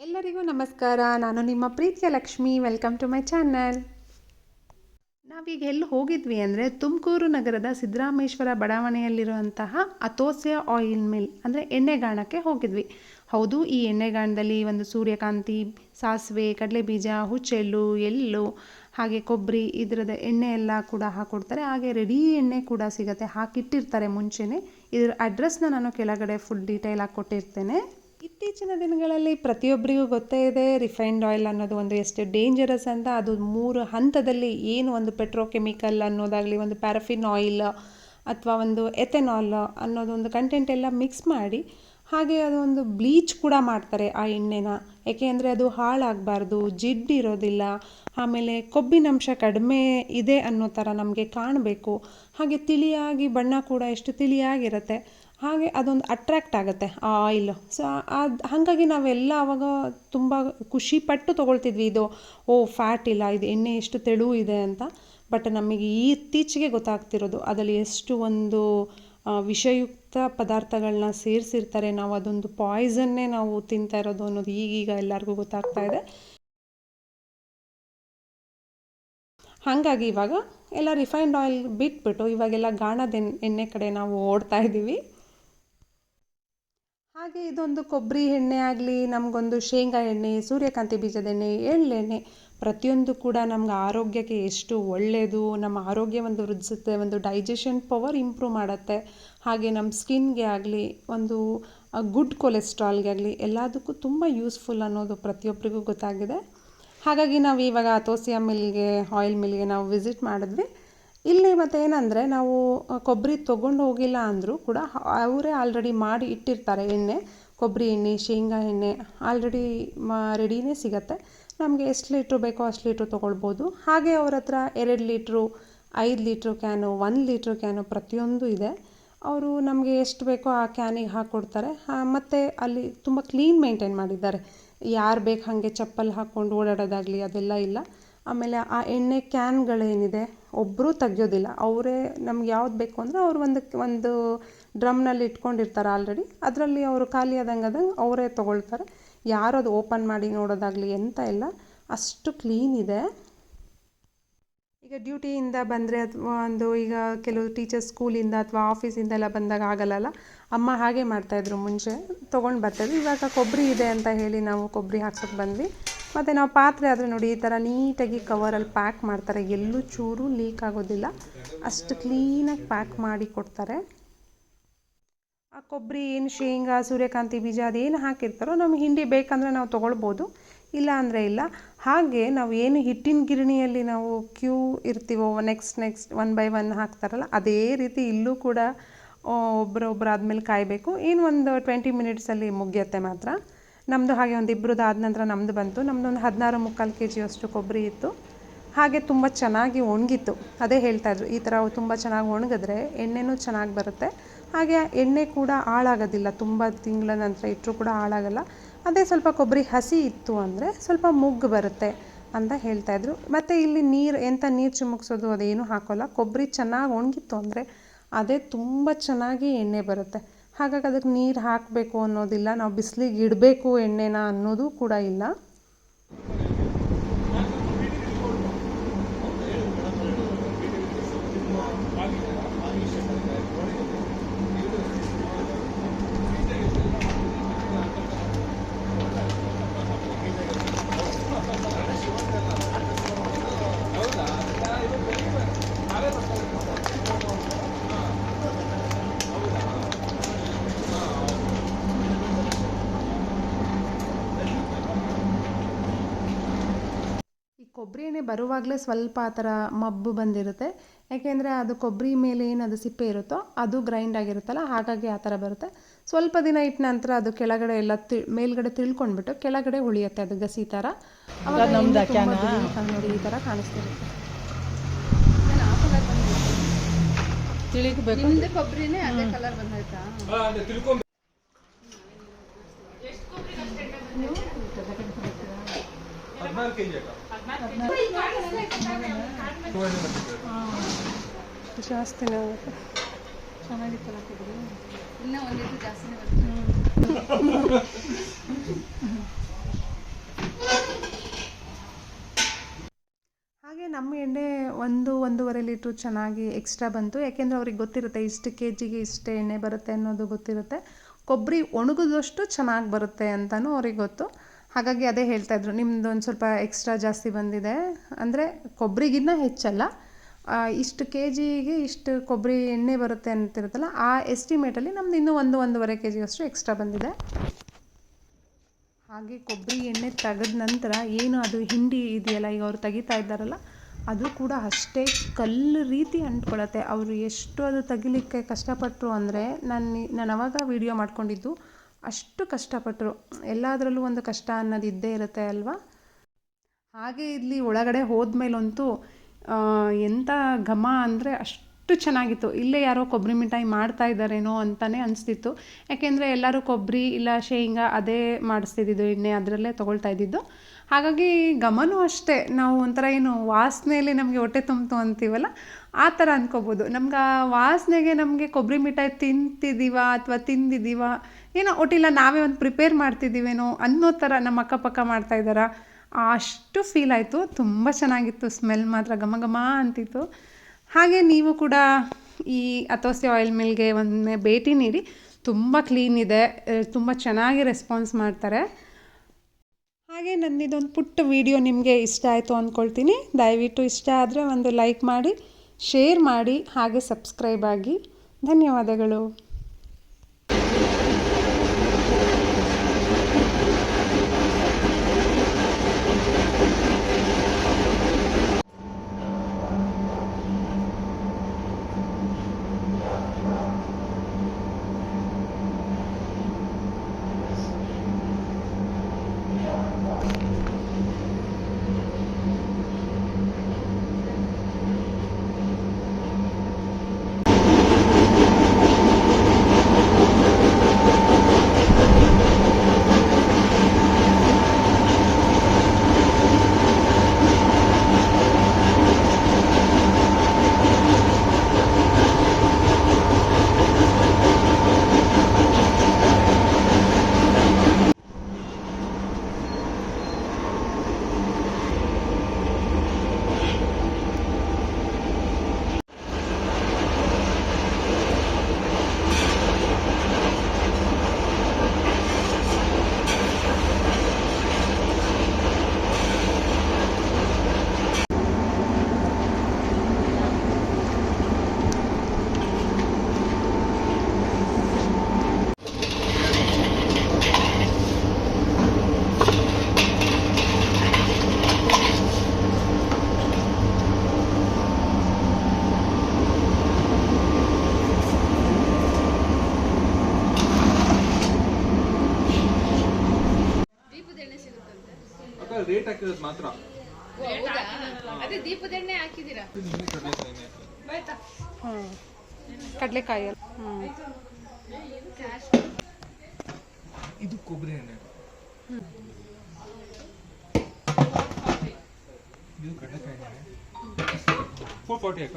ಎಲ್ಲರಿಗೂ ನಮಸ್ಕಾರ. ನಾನು ನಿಮ್ಮ ಪ್ರೀತಿಯ Lakshmi. Welcome to my channel ನಾವೀಗ ಎಲ್ಲಿ ಹೋಗಿದ್ವಿ ಅಂದರೆ ತುಮಕೂರು ನಗರದ ಸಿದ್ದರಾಮೇಶ್ವರ ಬಡಾವಣೆಯಲ್ಲಿರುವಂತಹ ಅತೋಸೆ ಆಯಿಲ್ ಮಿಲ್ ಅಂದರೆ ಎಣ್ಣೆಗಾಣಕ್ಕೆ ಹೋಗಿದ್ವಿ. ಹೌದು, ಈ ಎಣ್ಣೆಗಾಣದಲ್ಲಿ ಒಂದು ಸೂರ್ಯಕಾಂತಿ, ಸಾಸಿವೆ, ಕಡಲೆಬೀಜ, ಹುಚ್ಚೆಳ್ಳು, ಎಳ್ಳು, ಹಾಗೆ ಕೊಬ್ಬರಿ ಇದರದ ಎಣ್ಣೆ ಎಲ್ಲ ಕೂಡ ಹಾಕ್ಕೊಡ್ತಾರೆ ಹಾಗೆ ರೆಡಿ ಎಣ್ಣೆ ಕೂಡ ಸಿಗುತ್ತೆ. ಹಾಕಿಟ್ಟಿರ್ತಾರೆ ಮುಂಚೆನೇ. ಇದರ ಅಡ್ರೆಸ್ನ ನಾನು ಕೆಳಗಡೆ ಫುಲ್ ಡೀಟೇಲ್ ಆಗಿ ಕೊಟ್ಟಿರ್ತೇನೆ. ಇತ್ತೀಚಿನ ದಿನಗಳಲ್ಲಿ ಪ್ರತಿಯೊಬ್ಬರಿಗೂ ಗೊತ್ತೇ ಇದೆ ರಿಫೈನ್ಡ್ ಆಯಿಲ್ ಅನ್ನೋದು ಒಂದು ಎಷ್ಟು ಡೇಂಜರಸ್ ಅಂತ. ಅದು ಮೂರು ಹಂತದಲ್ಲಿ ಏನು ಒಂದು ಪೆಟ್ರೋಕೆಮಿಕಲ್ ಅನ್ನೋದಾಗಲಿ, ಒಂದು ಪ್ಯಾರಫಿನ್ ಆಯಿಲ್ ಅಥವಾ ಒಂದು ಎಥೆನಾಲ್ ಅನ್ನೋದು ಒಂದು ಕಂಟೆಂಟ್ ಎಲ್ಲ ಮಿಕ್ಸ್ ಮಾಡಿ, ಹಾಗೆ ಅದೊಂದು ಬ್ಲೀಚ್ ಕೂಡ ಮಾಡ್ತಾರೆ ಆ ಎಣ್ಣೆನ. ಯಾಕೆ ಅಂದರೆ ಅದು ಹಾಳಾಗಬಾರ್ದು ಜಿಡ್ಡಿರೋದಿಲ್ಲ ಆಮೇಲೆ ಕೊಬ್ಬಿನಂಶ ಕಡಿಮೆ ಇದೆ ಅನ್ನೋ ಥರ ನಮಗೆ ಕಾಣಬೇಕು. ಹಾಗೆ ತಿಳಿಯಾಗಿ ಬಣ್ಣ ಕೂಡ ಎಷ್ಟು ತಿಳಿಯಾಗಿರುತ್ತೆ ಹಾಗೆ ಅದೊಂದು ಅಟ್ರ್ಯಾಕ್ಟ್ ಆಗುತ್ತೆ ಆ ಆಯಿಲ್ ಸೊ ಅದು ಹಾಗಾಗಿ ನಾವೆಲ್ಲ ಆವಾಗ ತುಂಬ ಖುಷಿಪಟ್ಟು ತೊಗೊಳ್ತಿದ್ವಿ. ಇದು, ಓ ಫ್ಯಾಟ್ ಇಲ್ಲ, ಇದು ಎಣ್ಣೆ ಎಷ್ಟು ತೆಳು ಇದೆ ಅಂತ. ಬಟ್ ನಮಗೆ ಈ ಇತ್ತೀಚೆಗೆ ಗೊತ್ತಾಗ್ತಿರೋದು, ಅದರಲ್ಲಿ ಎಷ್ಟು ಒಂದು ವಿಷಯುಕ್ತ ಪದಾರ್ಥಗಳನ್ನ ಸೇರಿಸಿರ್ತಾರೆ. ನಾವು ಅದೊಂದು ಪಾಯ್ಸನ್ನೇ ನಾವು ತಿಂತಾ ಇರೋದು ಅನ್ನೋದು ಈಗೀಗ ಎಲ್ಲರಿಗೂ ಗೊತ್ತಾಗ್ತಾ ಇದೆ. ಹಾಗಾಗಿ ಇವಾಗ ಎಲ್ಲ ರಿಫೈನ್ಡ್ ಆಯಿಲ್ ಬಿಟ್ಬಿಟ್ಟು, ಇವಾಗೆಲ್ಲ ಗಾಣದ ಎಣ್ಣೆ ಕಡೆ ನಾವು ಓಡ್ತಾ ಇದ್ದೀವಿ ಹಾಗೆ ಇದೊಂದು ಕೊಬ್ಬರಿ ಎಣ್ಣೆ ಆಗಲಿ, ನಮಗೊಂದು ಶೇಂಗಾ ಎಣ್ಣೆ, ಸೂರ್ಯಕಾಂತಿ ಬೀಜದ ಎಣ್ಣೆ ಎಳ್ಳೆಣ್ಣೆ ಪ್ರತಿಯೊಂದು ಕೂಡ ನಮ್ಗೆ ಆರೋಗ್ಯಕ್ಕೆ ಎಷ್ಟು ಒಳ್ಳೆಯದು ನಮ್ಮ ಆರೋಗ್ಯವನ್ನು ವೃದ್ಧಿಸುತ್ತೆ, ಒಂದು ಡೈಜೆಷನ್ ಪವರ್ ಇಂಪ್ರೂವ್ ಮಾಡುತ್ತೆ. ಹಾಗೆ ನಮ್ಮ ಸ್ಕಿನ್ಗೆ ಆಗಲಿ, ಒಂದು ಗುಡ್ ಕೊಲೆಸ್ಟ್ರಾಲ್ಗೆ ಆಗಲಿ, ಎಲ್ಲದಕ್ಕೂ ತುಂಬ ಯೂಸ್ಫುಲ್ ಅನ್ನೋದು ಪ್ರತಿಯೊಬ್ಬರಿಗೂ ಗೊತ್ತಾಗಿದೆ. ಹಾಗಾಗಿ ನಾವು ಇವಾಗ ತೋಸಿಯಾ ಮಿಲ್ಗೆ ಆಯಿಲ್ ಮಿಲ್ಗೆ ನಾವು ವಿಸಿಟ್ ಮಾಡಿದ್ವಿ. ಇಲ್ಲಿ ಮತ್ತು ಏನಂದರೆ ನಾವು ಕೊಬ್ಬರಿ ತೊಗೊಂಡು ಹೋಗಿಲ್ಲ ಅಂದರೂ ಕೂಡ ಅವರೇ ಆಲ್ರೆಡಿ ಮಾಡಿ ಇಟ್ಟಿರ್ತಾರೆ ಎಣ್ಣೆ ಕೊಬ್ಬರಿ ಎಣ್ಣೆ, ಶೇಂಗಾ ಎಣ್ಣೆ ಆಲ್ರೆಡಿ ಮಾ ರೆಡಿನೇ ಸಿಗುತ್ತೆ. ನಮಗೆ ಎಷ್ಟು ಲೀಟ್ರು ಬೇಕೋ ಅಷ್ಟು ಲೀಟ್ರು ತೊಗೊಳ್ಬೋದು. ಹಾಗೆ ಅವ್ರ ಹತ್ರ ಎರಡು ಲೀಟ್ರು ಐದು ಲೀಟ್ರು ಕ್ಯಾನು ಒಂದು ಲೀಟ್ರು ಕ್ಯಾನು ಪ್ರತಿಯೊಂದು ಇದೆ. ಅವರು ನಮಗೆ ಎಷ್ಟು ಬೇಕೋ ಆ ಕ್ಯಾನಿಗೆ ಹಾಕ್ಕೊಡ್ತಾರೆ ಮತ್ತು ಅಲ್ಲಿ ತುಂಬ ಕ್ಲೀನ್ ಮೇಂಟೈನ್ ಮಾಡಿದ್ದಾರೆ. ಯಾರು ಬೇಕು ಹಾಗೆ ಚಪ್ಪಲ್ ಹಾಕ್ಕೊಂಡು ಓಡಾಡೋದಾಗಲಿ ಅದೆಲ್ಲ ಇಲ್ಲ. ಆಮೇಲೆ ಆ ಎಣ್ಣೆ ಕ್ಯಾನ್ಗಳೇನಿದೆ ಒಬ್ಬರೂ ತೆಗಿಯೋದಿಲ್ಲ. ಅವರೇ ನಮ್ಗೆ ಯಾವ್ದು ಬೇಕು ಅಂದರೆ ಅವ್ರು ಒಂದು ಒಂದು ಡ್ರಮ್ನಲ್ಲಿ ಇಟ್ಕೊಂಡಿರ್ತಾರೆ ಆಲ್ರೆಡಿ. ಅದರಲ್ಲಿ ಅವರು ಖಾಲಿ ಆದಂಗೆ ಆದಂಗೆ ಅವರೇ ತೊಗೊಳ್ತಾರೆ. ಯಾರು ಅದು ಓಪನ್ ಮಾಡಿ ನೋಡೋದಾಗಲಿ ಎಂತ ಇಲ್ಲ. ಅಷ್ಟು ಕ್ಲೀನ್ ಇದೆ. ಈಗ ಡ್ಯೂಟಿಯಿಂದ ಬಂದರೆ ಅಥವಾ ಒಂದು ಈಗ ಕೆಲವು ಟೀಚರ್ಸ್ ಸ್ಕೂಲಿಂದ ಅಥವಾ ಆಫೀಸಿಂದ ಎಲ್ಲ ಬಂದಾಗ ಆಗಲ್ಲಲ್ಲ? ಅಮ್ಮ ಹಾಗೆ ಮಾಡ್ತಾಯಿದ್ರು ಮುಂಚೆ, ತೊಗೊಂಡು ಬರ್ತಾಯಿದ್ರು ಇವಾಗ ಕೊಬ್ಬರಿ ಇದೆ ಅಂತ ಹೇಳಿ ನಾವು ಕೊಬ್ಬರಿ ಹಾಕ್ಸೋಕೆ ಬಂದ್ವಿ. ಮತ್ತು ನಾವು ಪಾತ್ರೆ ಆದರೆ ನೋಡಿ, ಈ ಥರ ನೀಟಾಗಿ ಕವರಲ್ಲಿ ಪ್ಯಾಕ್ ಮಾಡ್ತಾರೆ. ಎಲ್ಲೂ ಚೂರು ಲೀಕ್ ಆಗೋದಿಲ್ಲ. ಅಷ್ಟು ಕ್ಲೀನಾಗಿ ಪ್ಯಾಕ್ ಮಾಡಿ ಕೊಡ್ತಾರೆ. ಆ ಕೊಬ್ಬರಿ ಏನು ಶೇಂಗಾ, ಸೂರ್ಯಕಾಂತಿ ಬೀಜ ಅದೇನು ಹಾಕಿರ್ತಾರೋ ನಮ್ಗೆ ಹಿಂಡಿ ಬೇಕಂದ್ರೆ ನಾವು ತೊಗೊಳ್ಬೋದು. ಇಲ್ಲ ಅಂದರೆ ಇಲ್ಲ. ಹಾಗೆ ನಾವು ಏನು ಹಿಟ್ಟಿನ ಗಿರಣಿಯಲ್ಲಿ ನಾವು queue ಇರ್ತೀವೋ next next one by one ಹಾಕ್ತಾರಲ್ಲ, ಅದೇ ರೀತಿ ಇಲ್ಲೂ ಕೂಡ ಒಬ್ಬರೊಬ್ಬರು ಆದಮೇಲೆ ಕಾಯಬೇಕು. ಏನು ಒಂದು ಟ್ವೆಂಟಿ ಮಿನಿಟ್ಸಲ್ಲಿ ಮುಗಿಯತ್ತೆ ಮಾತ್ರ. ನಮ್ಮದು ಹಾಗೆ ಒಂದು ಇಬ್ಬರದ್ದು ಆದ ನಂತರ ನಮ್ಮದು ಬಂತು. ನಮ್ಮದು ಒಂದು ಹದಿನಾರು ಮುಕ್ಕಾಲು ಕೆ ಜಿಯಷ್ಟು ಕೊಬ್ಬರಿ ಇತ್ತು. ಹಾಗೆ ತುಂಬ ಚೆನ್ನಾಗಿ ಒಣಗಿತ್ತು. ಅದೇ ಹೇಳ್ತಾ ಇದ್ರು, ಈ ಥರ ತುಂಬ ಚೆನ್ನಾಗಿ ಒಣಗಿದ್ರೆ ಎಣ್ಣೆನೂ ಚೆನ್ನಾಗಿ ಬರುತ್ತೆ. ಹಾಗೆ ಎಣ್ಣೆ ಕೂಡ ಹಾಳಾಗೋದಿಲ್ಲ, ತುಂಬ ತಿಂಗಳ ನಂತರ ಇಟ್ಟರೂ ಕೂಡ ಹಾಳಾಗಲ್ಲ. ಅದೇ ಸ್ವಲ್ಪ ಕೊಬ್ಬರಿ ಹಸಿ ಇತ್ತು ಅಂದರೆ ಸ್ವಲ್ಪ ಮುಗ್ಗು ಬರುತ್ತೆ ಅಂತ ಹೇಳ್ತಾಯಿದ್ರು ಮತ್ತು ಇಲ್ಲಿ ನೀರು ಎಂಥ ನೀರು ಚಿಮುಕ್ಸೋದು ಅದೇನು ಹಾಕೋಲ್ಲ. ಕೊಬ್ಬರಿ ಚೆನ್ನಾಗಿ ಒಣಗಿತ್ತು ಅಂದರೆ ಅದೇ ತುಂಬ ಚೆನ್ನಾಗಿ ಎಣ್ಣೆ ಬರುತ್ತೆ. ಹಾಗಾಗಿ ಅದಕ್ಕೆ ನೀರು ಹಾಕಬೇಕು ಅನ್ನೋದಿಲ್ಲ. ನಾವು ಬಿಸಿಲಿಗೆ ಇಡಬೇಕು ಎಣ್ಣೆನ ಅನ್ನೋದು ಕೂಡ ಇಲ್ಲ. ಕೊಬ್ಬರಿ ಎಣ್ಣೆ ಬರುವಾಗಲೇ ಸ್ವಲ್ಪ ಆ ಥರ ಮಬ್ಬು ಬಂದಿರುತ್ತೆ. ಯಾಕೆಂದರೆ ಅದು ಕೊಬ್ಬರಿ ಮೇಲೆ ಏನು ಅದು ಸಿಪ್ಪೆ ಇರುತ್ತೋ ಅದು ಗ್ರೈಂಡ್ ಆಗಿರುತ್ತಲ್ಲ ಹಾಗಾಗಿ ಆ ಥರ ಬರುತ್ತೆ. ಸ್ವಲ್ಪ ದಿನ ಇಟ್ಟ ನಂತರ ಅದು ಕೆಳಗಡೆ ಎಲ್ಲ ತಿ ಮೇಲ್ಗಡೆ ತಿಳ್ಕೊಂಡ್ಬಿಟ್ಟು ಕೆಳಗಡೆ ಉಳಿಯುತ್ತೆ ಅದು ಗಸಿ ಥರ. ನೋಡಿ ಈ ಥರ ಕಾಣಿಸ್ತಿರುತ್ತೆ. ತಿಳಿಬೇಕು. ಕೊಬ್ಬರಿನೇ ಅದೇ ಕಲರ್ ಬಂದೈತಾ? ಹದಿನಾರು ಕೆ ಜಿ ಚೆನ್ನಾಗಿತ್ತಲ್ಲ ಇನ್ನೂ ಜಾಸ್ತಿ ಹಾಗೆ ನಮ್ಮ ಎಣ್ಣೆ ಒಂದು ಒಂದೂವರೆ ಲೀಟ್ರು ಚೆನ್ನಾಗಿ ಎಕ್ಸ್ಟ್ರಾ ಬಂತು. ಯಾಕೆಂದರೆ ಅವ್ರಿಗೆ ಗೊತ್ತಿರುತ್ತೆ ಇಷ್ಟು ಕೆ ಜಿಗೆ ಇಷ್ಟೇ ಎಣ್ಣೆ ಬರುತ್ತೆ ಅನ್ನೋದು ಗೊತ್ತಿರುತ್ತೆ. ಕೊಬ್ಬರಿ ಒಣಗಿದಷ್ಟು ಚೆನ್ನಾಗಿ ಬರುತ್ತೆ ಅಂತಲೂ ಅವ್ರಿಗೆ ಗೊತ್ತು. ಹಾಗಾಗಿ ಅದೇ ಹೇಳ್ತಾಯಿದ್ರು ನಿಮ್ದು ಒಂದು ಸ್ವಲ್ಪ ಎಕ್ಸ್ಟ್ರಾ ಜಾಸ್ತಿ ಬಂದಿದೆ. ಅಂದರೆ ಕೊಬ್ಬರಿಗಿನ್ನ ಹೆಚ್ಚಲ್ಲ. ಇಷ್ಟು ಕೆ ಜಿಗೆ ಇಷ್ಟು ಕೊಬ್ಬರಿ ಎಣ್ಣೆ ಬರುತ್ತೆ ಅಂತಿರುತ್ತಲ್ಲ, ಆ ಎಸ್ಟಿಮೇಟಲ್ಲಿ ನಮ್ದು ಇನ್ನೂ ಒಂದು, ಒಂದೂವರೆ ಕೆ ಜಿಯಷ್ಟು ಎಕ್ಸ್ಟ್ರಾ ಬಂದಿದೆ. ಹಾಗೆ ಕೊಬ್ಬರಿ ಎಣ್ಣೆ ತೆಗೆದ ನಂತರ ಏನು ಅದು ಹಿಂಡಿ ಇದೆಯಲ್ಲ, ಈಗ ಅವ್ರು ತೆಗಿತಾ ಇದ್ದಾರಲ್ಲ, ಅದು ಕೂಡ ಅಷ್ಟೇ ಕಲ್ಲು ರೀತಿ ಅಂಟ್ಕೊಳತ್ತೆ. ಅವರು ಎಷ್ಟು ಅದು ತೆಗಿಲಿಕ್ಕೆ ಕಷ್ಟಪಟ್ಟರು ಅಂದರೆ ನಾನು ನಾನು ಅವಾಗ ವಿಡಿಯೋ ಮಾಡ್ಕೊಂಡಿದ್ದು ಅಷ್ಟು ಕಷ್ಟಪಟ್ಟರು ಎಲ್ಲದರಲ್ಲೂ ಒಂದು ಕಷ್ಟ ಅನ್ನೋದು ಇದ್ದೇ ಇರುತ್ತೆ ಅಲ್ವಾ? ಹಾಗೆ ಇಲ್ಲಿ ಒಳಗಡೆ ಹೋದ್ಮೇಲಂತೂ ಎಂಥ ಘಮ ಅಂದರೆ ಅಷ್ಟು ಚೆನ್ನಾಗಿತ್ತು. ಇಲ್ಲೇ ಯಾರೋ ಕೊಬ್ಬರಿ ಮಿಠಾಯಿ ಮಾಡ್ತಾ ಇದ್ದಾರೇನೋ ಅಂತಲೇ ಅನಿಸ್ತಿತ್ತು. ಯಾಕೆಂದರೆ ಎಲ್ಲರೂ ಕೊಬ್ಬರಿ ಇಲ್ಲ ಶೇಂಗಾ ಅದೇ ಮಾಡಿಸ್ತಿದ್ದು ಎಣ್ಣೆ ಅದರಲ್ಲೇ ತೊಗೊಳ್ತಾ ಇದ್ದಿದ್ದು. ಹಾಗಾಗಿ ಘಮನೂ ಅಷ್ಟೇ. ನಾವು ಒಂಥರ ಏನು ವಾಸನೆಯಲ್ಲಿ ನಮಗೆ ಹೊಟ್ಟೆ ತುಂಬಿತು ಅಂತೀವಲ್ಲ, ಆ ಥರ ಅಂದ್ಕೋಬೋದು ನಮ್ಗೆ ಆ ವಾಸನೆಗೆ ನಮಗೆ ಕೊಬ್ಬರಿ ಮಿಠಾಯಿ ತಿಂತಿದ್ದೀವ ಅಥವಾ ತಿಂದಿದ್ದೀವ? ಏನೋ ಒಟ್ಟಿಲ್ಲ, ನಾವೇ ಒಂದು ಪ್ರಿಪೇರ್ ಮಾಡ್ತಿದ್ದೀವೇನೋ ಅನ್ನೋ ಥರ ನಮ್ಮ ಅಕ್ಕಪಕ್ಕ ಮಾಡ್ತಾ ಇದ್ದಾರಾ? ಅಷ್ಟು ಫೀಲ್ ಆಯಿತು. ತುಂಬ ಚೆನ್ನಾಗಿತ್ತು. ಸ್ಮೆಲ್ ಮಾತ್ರ ಘಮ ಘಮ ಅಂತಿತ್ತು. ಹಾಗೆ ನೀವು ಕೂಡ ಈ ಅಥೋಸ್ತಿ ಆಯಿಲ್ ಮಿಲ್ಗೆ ಒಮ್ಮೆ ಭೇಟಿ ನೀಡಿ. ತುಂಬ ಕ್ಲೀನ್ ಇದೆ ತುಂಬ ಚೆನ್ನಾಗಿ ರೆಸ್ಪಾನ್ಸ್ ಮಾಡ್ತಾರೆ. ಹಾಗೆ ನನ್ನಿದೊಂದು ಪುಟ್ಟ ವಿಡಿಯೋ ನಿಮಗೆ ಇಷ್ಟ ಆಯಿತು ಅಂದ್ಕೊಳ್ತೀನಿ ದಯವಿಟ್ಟು ಇಷ್ಟ ಆದರೆ ಒಂದು ಲೈಕ್ ಮಾಡಿ ಶೇರ್ ಮಾಡಿ, ಹಾಗೆ ಸಬ್ಸ್ಕ್ರೈಬ್ ಆಗಿ. ಧನ್ಯವಾದಗಳು. ರೇಟ್ ಹಾಕಿರೋದು ಮಾತ್ರ? ಅದೇ ದೀಪದ ಎಣ್ಣೆ ಹಾಕಿದ್ದೀರಾ? ಹ್ಮ್. ಹ್ಞೂ ಕಡಲೆಕಾಯಿ ಹ್ಞೂ ಇದು ಕೊಬ್ಬರಿ ಎಣ್ಣೆ. ಇದು ಕಡಲೆಕಾಯಿ ಎಣ್ಣೆ. ಫೋರ್ ಫಾರ್ಟಿ ಅಕ್ಕ